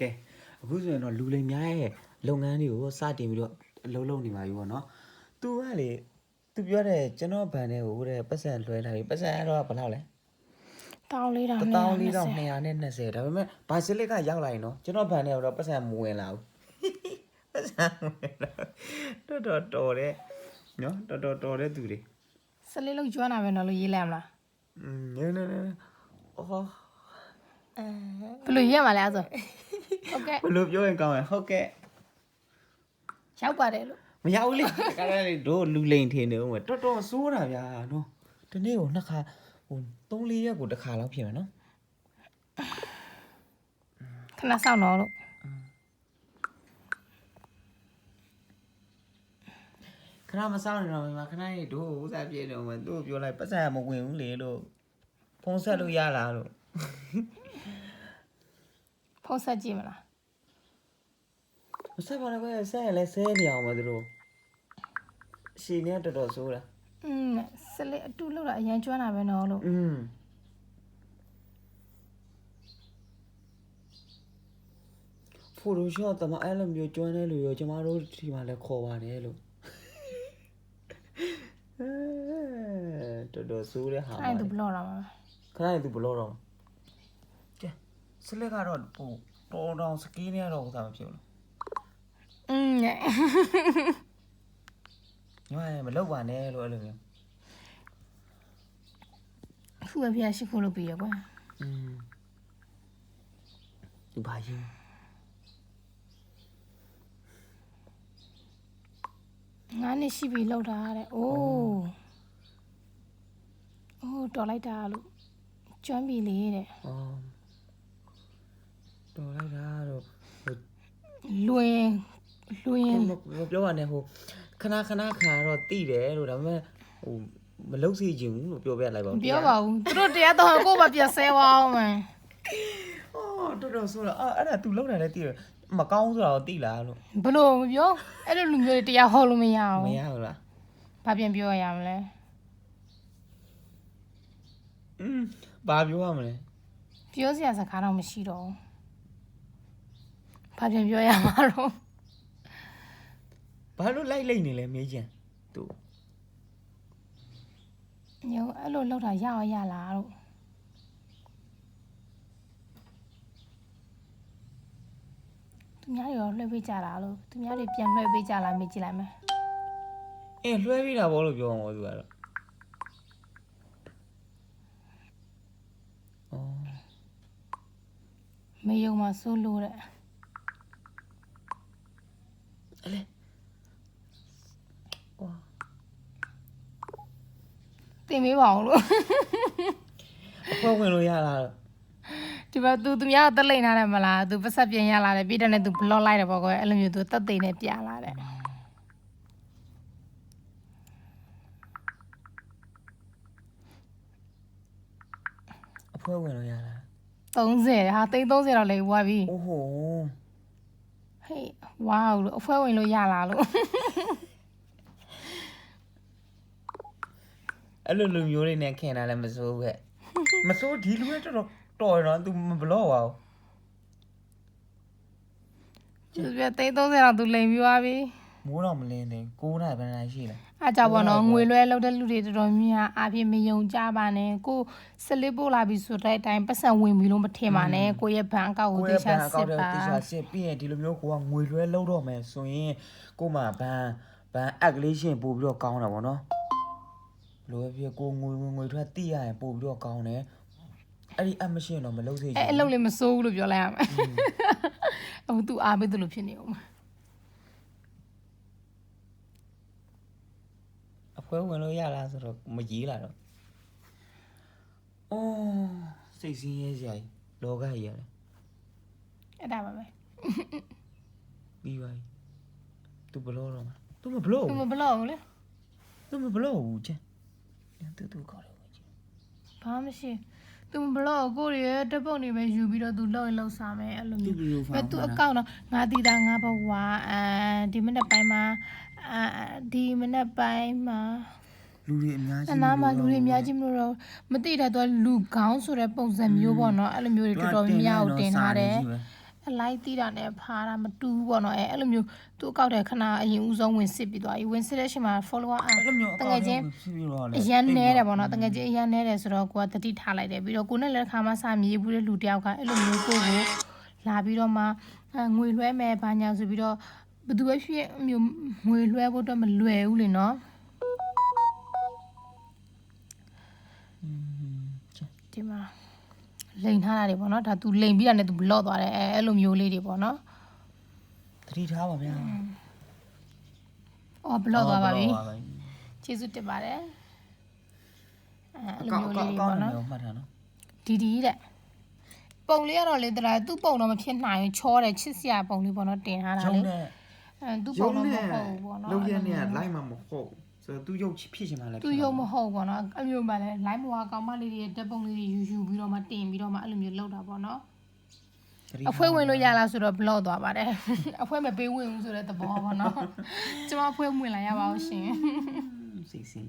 ကဲအခုဆိုရင်တော့လူလိမ်များရဲ့လုပ်ငန်းတွေကိုစတင်ပြီးတော့အလုံးလုံးနေပါပြီပေါ့နော်။ तू ကလေ तू ပြောတယ်ကျွန်တော်ဗန်တဲ့ဟိုတဲ့ပတ်စံလွှဲထားပြီပတ်စံကတော့ဘယ်လောက်လဲ တောင်းလေးတောင် 14220ဒါပေမဲ့ဘာစလစ်ကရောက်လာရင်နော်ကျွန်တော်ဗန်တဲ့တော့ပတ်စံမဝင်လာဘူးပတ်စံမဝင်လာတော်တော်တော်တယ်နော်တော်တော်တော်တဲ့သူတွေ စလေးလောက်ကျွမ်းတာပဲနော်လို့ရေးလိုက်မလား อืมနေနေနေအော် ဘယ်လိုရေးရမှာလဲအဲ့ဆိုဟုတ်ကဲ့ဘယ်လိုပြောရင်ကောင်းလဲဟုတ်ကဲ့ရောက်ပါတယ်လို့မရဘူးလေကားလေတို့လူလိန်ထင်နေဦးမယ်တော်တော်ဆိုးတာဗျာနော်ဒီနေ့ကိုနှစ်ခါဟို3 4ရက်ကိုတစ်ခါလောက်ဖြစ်မယ်နော်ခဏစောင့်တော့လို့ခဏမစောင့်နေတော့မခဏလေးတို့ဥစားပြေနေဦးမယ်သူ့ကိုပြောလိုက်ပတ်စံမဝင်ဘူးလေလို့ဖုန်းဆက်လို့ရလားလို့ ဖုန်းဆက်ကြည့်မလား မဆက်ပါနဲ့ကွယ်ဆက်ရင်လည်းဆဲနေအောင်မသူတို့ရှင်နေတော်တော်ဆိုးတာ อืมစလေးအတူလောက်တာအရင်ကျွမ်းတာပဲနော်လို့ อืมဖိုတိုရှော့တမအဲ့လိုမျိုးကျွမ်းတဲ့လူရောကျမတို့ဒီမှာလည်းခေါ်ပါတယ်လို့အဲတော်တော်ဆိုးတဲ့ဟာ အဲ့ဒါဘလော့တော့မှာ ခဏနေသူဘလို့တော့ကျဲ စလက်ကတော့ဟိုတော်တော်စကီးနေရတော့ဥစားမဖြစ်ဘူး อืม ညီမလည်းမလောက်ပါနဲ့လို့အဲ့လိုမျိုး ခုပဲပြရှိခိုးလို့ပြီးရကွာ อืมဒီဘာကြီး ငါးနှစ်ရှိပြီလောက်တာတဲ့အိုးအိုးတော်လိုက်တာလို့ကျွမ်းပြီလေတဲ့ အော် တော်လိုက်တာတော့ဟို လွင်လွင် မမပြောပါနဲ့ဟိုခဏခဏခါတော့တိတယ်လို့ဒါပေမဲ့ဟိုမလုတ်စီချင်ဘူးလို့ပြောပြလိုက်ပါ မ ဦး ပြောပါဘူးသူတို့တရားတော်ကိုမပြဆဲပါအောင်မယ် အော်တော်တော်ဆိုတော့အဲ့ဒါ तू လောက်တာလည်းတိတယ်မကောင်းဆိုတာတော့တိလားလို့ ဘလို့မပြောအဲ့လိုလူမျိုးတွေတရားဟောလို့မရအောင် မရဘူးလား ဘာပြန်ပြောရမလဲ อืมဘာပြောရမလဲ ပြောစရာစကားတော့မရှိတော့ဘူး ဘာပြန်ပြောရမှာတော့ဘာလို့လိုက်လိုက်နေလဲမေးချင် तू ညိုအဲ့လိုလောက်တာရအောင်ရလားလို့သူများတွေရောလွှဲပေးကြတာလို့သူများတွေပြန်လွှဲပေးကြလားမေးကြည့်လိုက်မယ်အေးလွှဲပြီးတာဘောလို့ပြောအောင်သူကတော့အော်မေယုံမှာစိုးလို့တဲ့ အဲ့လေဝါ တင်မေးပါအောင်လို့ အဖေဝင်လို့ရလားတော့ ဒီမှာ तू သူများတက်လိမ့်ထားတယ်မလား तू ပတ်ဆက်ပြန်ရလာတယ်ပြီးတဲ့နဲ့ तू block လိုက်တယ်ပေါ့ကွယ်အဲ့လိုမျိုး तू တက်သိမ့်နဲ့ပြလာတယ် အဖေဝင်လို့ရလား 30ဟာသိန်း30တော့လေဝါပြီ အိုးဟို ဟေးဝါလို့အဖွဲဝင်လို့ရလာလို့အဲ့လိုလူမျိုးတွေနဲ့ခင်တာလည်းမစိုးဘူးခဲ့မစိုးဒီလူကတော်တော်တော်ရတော့ तू မဘလော့ပါဘူးသူပြသိန်း30တော့ तू လိန်ပြီးသွားပြီ မိုးတော့မလင်းနေ9နိုင်ဘယ်နိုင်ရှိလဲအားကြောင့်ပေါ့နော်ငွေလွှဲလောက်တဲ့လူတွေတော်တော်များအပြည့်မယုံကြပါနဲ့ကိုစလစ်ပို့လာပြီဆိုတဲ့အတိုင်းပတ်စံဝင်ပြီလို့မထင်ပါနဲ့ကိုရဲ့ဘဏ်အကောင့်ကိုကိုတေယ့်ရဲ့ဘချာဏ်အကောစစ်င့်ထဲပါတေချာစစ်ပြီးရင်ဒီလိုမျိုးကိုကငွေလွှဲလောက်တော့မယ်ဆိုရင်ကို့မှာဘဏ်ဘဏ်အက်ကလေးရှင်ပို့ပြီးတော့ကောင်းတာပေါ့နော်ဘလိုပဲဖြစ်ကိုငွေဝင်ငွေထွက်တိရရင်ပို့ပြီးတော့ကောင်းတယ်အဲ့ဒီအမရှင်တော့မလုပ်စေချင်အဲ့အလုပ်လေးမစိုးဘူးလို့ပြောလိုက်ရမယ်အခု तू အားပေးတယ်လို့ဖြစ်နေအောင် အဖွဲဝင်လို့ရလားဆိုတော့မကြီးလာတော့အော်စိတ်ဆင်းရဲစရာကြီးလောကကြီးရတယ် အဲ့ဒါပါပဲ ပြီးပါပြီ तू ဘလို့တော့မှာ तू မဘလို့ သူမဘလော့ဘူးလေ तू မဘလို့ဘူးချင်းတူတူကောင်းတယ်ချင်း ဘာမှမရှိသူမဘလော့ကိုရရဲ့တက်ပုတ်နေပဲယူပြီးတော့ तू လောက်ရင်လောက်စားမယ်အဲ့လို သူ မျိုး ဘလို့ဖာ ပဲသူအကောင့်တော့ငါတီတာငါဘဝအဲ ဒီမနေ့ပိုင်းမှာအာဒီမနေ့ပိုင်းမှာလူတွေအများကြီးအနားမှာလူတွေအများကြီးမလို့တော့မသိတာတော့လူကောင်းဆိုတဲ့ပုံစံမျိုးပေါ့နော်အဲ့လိုမျိုးတွေတော်တော်များများကိုတင်ထားတယ်အဲ့လိုက်တီးတာနဲ့ဖားတာမတူဘူးပေါ့နော်အဲအဲ့လိုမျိုးသူ့အကောက်တဲ့ခဏအရင်ဦးဆုံးဝင်စစ်ပြီးသွားပြီဝင်စစ်တဲ့အချိန်မှာ follower အာအဲ့လိုမျိုးတကယ်ချင်းဖြစ်ပြီးတော့လေအရန်နဲတယ်ပေါ့နော်တကယ်ချင်းအရန်နဲတယ်ဆိုတော့ကိုကတတိထားလိုက်တယ်ပြီးတော့ကိုနဲ့လည်းတစ်ခါမှစာမြေးဘူးတဲ့လူတယောက်ကအဲ့လိုမျိုးကိုကိုလာပြီးတော့မှအဲငွေလွှဲမယ်ဘာညာဆိုပြီးတော့ ဘယ်သူပဲဖြစ်အမျိုးငွေလွှဲဖို့တော့မလွယ်ဘူးလေနော်ဒီမှာလိန်ထားတာတွေပေါ့နော်ဒါ तू လိန်ပြီးတာနဲ့ तू ဘလော့သွားတယ်အဲအဲ့လိုမျိုးလေးတွေပေါ့နော်သတိထားပါဗျာအော်ဘလော့သွားပါပြီဘလော့သွားကျေးဇူးတင်ပါတယ်အဲအဲ့အလိုကောက်မျိုးအကောလေးက်တွေအကောက်ပေါ့နေနော်မှတ်ထားနော်ဒီဒီတဲ့ပုံလေးကတော့လေတရာသူ့ပုံတော့မဖြစ်နိုင်ဘူးချောတယ်ချစ်စရာပုံလေးပေါ့နော်တင်ထားတာရုံလေနဲ့ အဲသူ့ရုံပုံတော့မနဲ့ဟုတ်ဘူးပေါ့နော်လုံရနဲ့လိုက်မှာမဟုတ်ဆိုတော့သူရုပ်ဖြစ်ချင်မှလည်းသူ့ရုပ်မဟုတ်ပေါ့နော်အမျိုးမှလည်း live ဘွားကောင်မလေးတွေရဲ့ဓာတ်ပုံလေးတွေယူယူပြီးတော့မှတင်ပြီးတော့မှအဲ့လိုမျိုးလုပ်တာပေါ့နော်အဖွဲဝင်လို့ရလားဆိုတော့ block သွားပါတယ်အဖွဲမပေးဝင်ဘူးဆိုတဲ့သဘောပေါ့နော်ကျွန်မအဖွဲဝင်လာရပါအောင်ရှင်စိတ်စီး